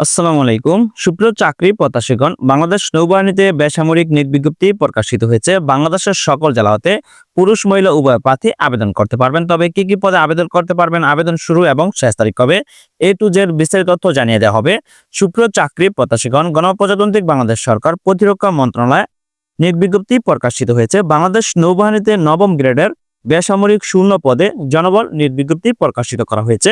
আসসালামু আলাইকুম। সুপ্রিয় চাকরি প্রত্যাশীগণ, বাংলাদেশ নৌবাহিনীতে বেসামরিক নিয়োগ বিজ্ঞপ্তি প্রকাশিত হয়েছে। বাংলাদেশের সকল জেলা হতে পুরুষ, মহিলা, উভয় প্রার্থী আবেদন করতে পারবেন। তবে কি কি পদে আবেদন করতে পারবেন, আবেদন শুরু এবং শেষ তারিখ কবে, এ টু জেড বিস্তারিত তথ্য জানিয়ে দেওয়া হবে। সুপ্রিয় চাকরি প্রত্যাশীগণ, গণপ্রজাতান্ত্রিক বাংলাদেশ সরকার প্রতিরক্ষা মন্ত্রণালয় নিয়োগ বিজ্ঞপ্তি প্রকাশিত হয়েছে। বাংলাদেশ নৌবাহিনীতে নবম গ্রেডের বেসামরিক শূন্য পদে জনবল নিয়োগ বিজ্ঞপ্তি প্রকাশিত করা হয়েছে।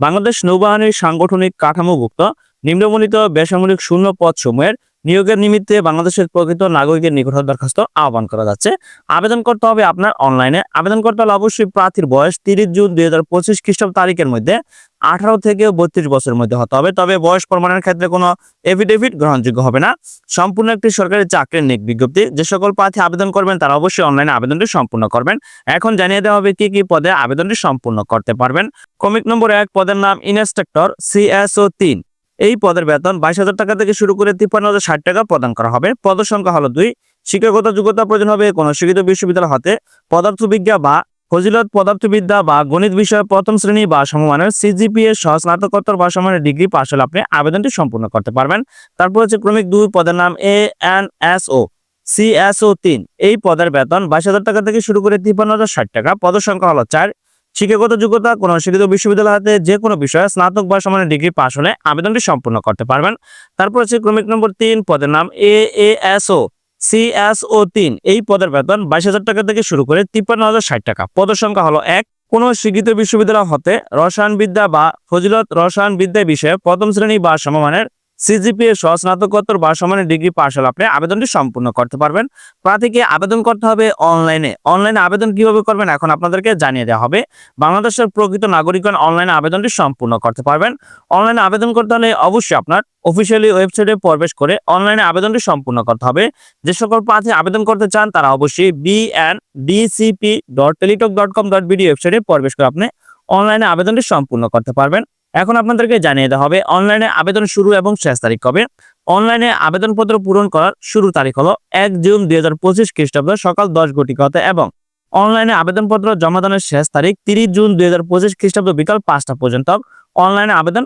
বাংলাদেশ নৌবাহিনীর সাংগঠনিক কাঠামোভুক্ত নিম্নমণিত বেসামরিক শূন্য পদ সমূহের নিয়োগের নিমিত্তে বাংলাদেশের প্রকৃত নাগরিকের নিকট দরখাস্ত আহ্বান করা যাচ্ছে। আবেদন করতে হবে আপনার অনলাইনে। আবেদন করতে হলে অবশ্যই প্রার্থীর বয়স তিরিশ জুন দুই হাজার পঁচিশ খ্রিস্টাব্দ তারিখের মধ্যে আঠারো থেকে বত্রিশ বছরের মধ্যে হতে হবে। তবে বয়স প্রমাণের ক্ষেত্রে কোনো এফিডেভিট গ্রহণযোগ্য হবে না। সম্পূর্ণ একটি সরকারি চাকরির নিক বিজ্ঞপ্তি। যে সকল প্রার্থী আবেদন করবেন, তারা অবশ্যই অনলাইনে আবেদনটি সম্পূর্ণ করবেন। এখন জানিয়ে দেওয়া হবে কি কি পদে আবেদনটি সম্পূর্ণ করতে পারবেন। কমিক নম্বর এক, পদের নাম ইনস্ট্রাক্টর সিএসও তিন। এই পদের বেতন বাইশ হাজার টাকা থেকে শুরু করে তিপ্পান্ন হাজার ষাট টাকা প্রদান করা হবে। পদ সংখ্যা হলো দুই। শিক্ষাগত যোগ্যতা প্রয়োজন হবে কোনো শিক্ষিত বিশ্ববিদ্যালয় হতে। পদার্থবিজ্ঞা বা ফজিলত পদার্থবিদ্যা বা গণিত বিষয়ে প্রথম শ্রেণি বা সমমানের সিজিপিএ সহ স্নাতকোত্তর বা সমানের ডিগ্রি পাশ হলে আপনি আবেদনটি সম্পূর্ণ করতে পারবেন। তারপর হচ্ছে ক্রমিক দুই পদের নাম A, N, S, O CSO তিন। এই পদের বেতন বাইশ হাজার টাকা থেকে শুরু করে তিপ্পান্ন হাজার ষাট টাকা। পদ সংখ্যা হলো চার। শিক্ষাগত যোগ্যতা, কোনো শিক্ষিত বিশ্ববিদ্যালয় হাতে যে কোনো বিষয়ে স্নাতক বা সমানের ডিগ্রি পাশ হলে আবেদনটি সম্পূর্ণ করতে পারবেন। তারপর হচ্ছে ক্রমিক নম্বর তিন, পদের নাম এ এ এস ও সিএসও তিন। এই পদের বেতন বাইশ হাজার টাকা থেকে শুরু করে তিপ্পান্ন হাজার ষাট টাকা। পদ সংখ্যা হলো এক। কোনো স্বীকৃত বিশ্ববিদ্যালয় হতে রসায়নবিদ্যা বা ফজিলত রসায়নবিদ্যা বিষয়ে প্রথম শ্রেণি বা সমমানের সিজিপিএ সহ স্নাতকোত্তর বা সমানের ডিগ্রি পাশ হলে আপনি আবেদনটি সম্পূর্ণ করতে পারবেন। প্রার্থীকে আবেদন করতে হবে অনলাইনে। অনলাইনে আবেদন কীভাবে করবেন এখন আপনাদেরকে জানিয়ে দেওয়া হবে। বাংলাদেশের প্রকৃত নাগরিকগণ অনলাইনে আবেদনটি সম্পূর্ণ করতে পারবেন। অনলাইনে আবেদন করতে হলে অবশ্যই আপনার অফিসিয়ালি ওয়েবসাইটে প্রবেশ করে অনলাইনে আবেদনটি সম্পূর্ণ করতে হবে। যে সকল প্রার্থী আবেদন করতে চান তারা অবশ্যই B N DCP dot Teletalk dot com dot BD ওয়েবসাইটে প্রবেশ করে আপনি অনলাইনে আবেদনটি সম্পূর্ণ করতে পারবেন। এখন আপনাদেরকে জানিয়ে দেওয়া হবে, অনলাইনে আবেদন শুরু এবং শেষ তারিখ কবে? অনলাইনে আবেদনপত্র পূরণ করার শুরু তারিখ হলো এক জুন দুই হাজার পঁচিশ খ্রিস্টাব্দ সকাল দশ ঘটিকাতে এবং অনলাইনে আবেদনপত্র জমাদানের শেষ তারিখ তিরিশ জুন দুই হাজার পঁচিশ খ্রিস্টাব্দ বিকাল পাঁচটা পর্যন্ত। অনলাইনে আবেদন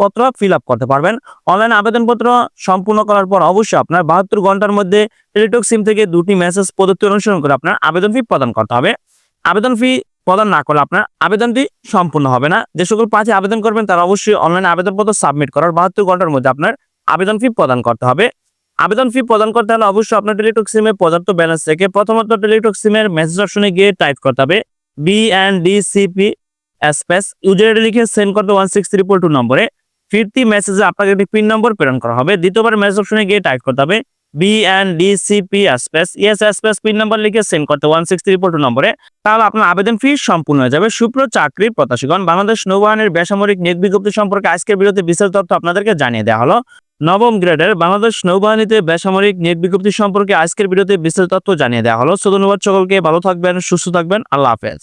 পত্র ফিল আপ করতে পারবেন। অনলাইন আবেদনপত্র সম্পূর্ণ করার পর অবশ্যই আপনার বাহাত্তর ঘণ্টার মধ্যে টেলিটক সিম থেকে দুটি মেসেজ পদ্ধতি অনুসরণ করে আপনার আবেদন ফি প্রদান করতে হবে। আবেদন ফি প্রদান না করলে আপনার আবেদনটি সম্পূর্ণ হবে না। যে সকল প্রার্থী আবেদন করবেন, তারা অবশ্যই অনলাইনে আবেদনপত্র সাবমিট করার বাহাত্তর ঘণ্টার মধ্যে আপনার আবেদন ফি প্রদান করতে হবে। আবেদন ফি প্রদান করতে হলে অবশ্যই আপনার টেলিটক সিমে পর্যাপ্ত ব্যালেন্স থেকে প্রথমত টেলিটক সিমের মেসেজ অপশনে গিয়ে টাইপ করতে হবে B N D CP space user লিখে সেন্ড করতে ওয়ান সিক্স ত্রিপল টু নম্বরে। ফিরতি মেসেজে আপনাকে একটি পিন নম্বর প্রেরণ করা হবে। দ্বিতীয়বার মেসেজ অপশনে গিয়ে টাইপ করতে হবে B N D CP space ES space PIN number লিখে সেন্ড করতে ওয়ান সিক্স ত্রিপল টু নম্বরে, তাহলে আপনার আবেদন ফি সম্পূর্ণ হয়ে যাবে। সুপ্র চাকরির প্রত্যাশীগণ, বাংলাদেশ নৌবাহিনীর বেসামরিক নিয়োগ বিজ্ঞপ্তি সম্পর্কে আজকের বিরতি বিস্তারিত তথ্য আপনাদেরকে জানিয়ে দেওয়া হলো। নবম গ্রেডের বাংলাদেশ নৌবাহিনীতে বেসামরিক নিয়োগ বিজ্ঞপ্তি সম্পর্কে আজকের ভিডিওতে বিস্তারিত তথ্য জানিয়ে দেওয়া হলো। সো ধন্যবাদ সকলকে, ভালো থাকবেন, সুস্থ থাকবেন, আল্লাহ হাফেজ।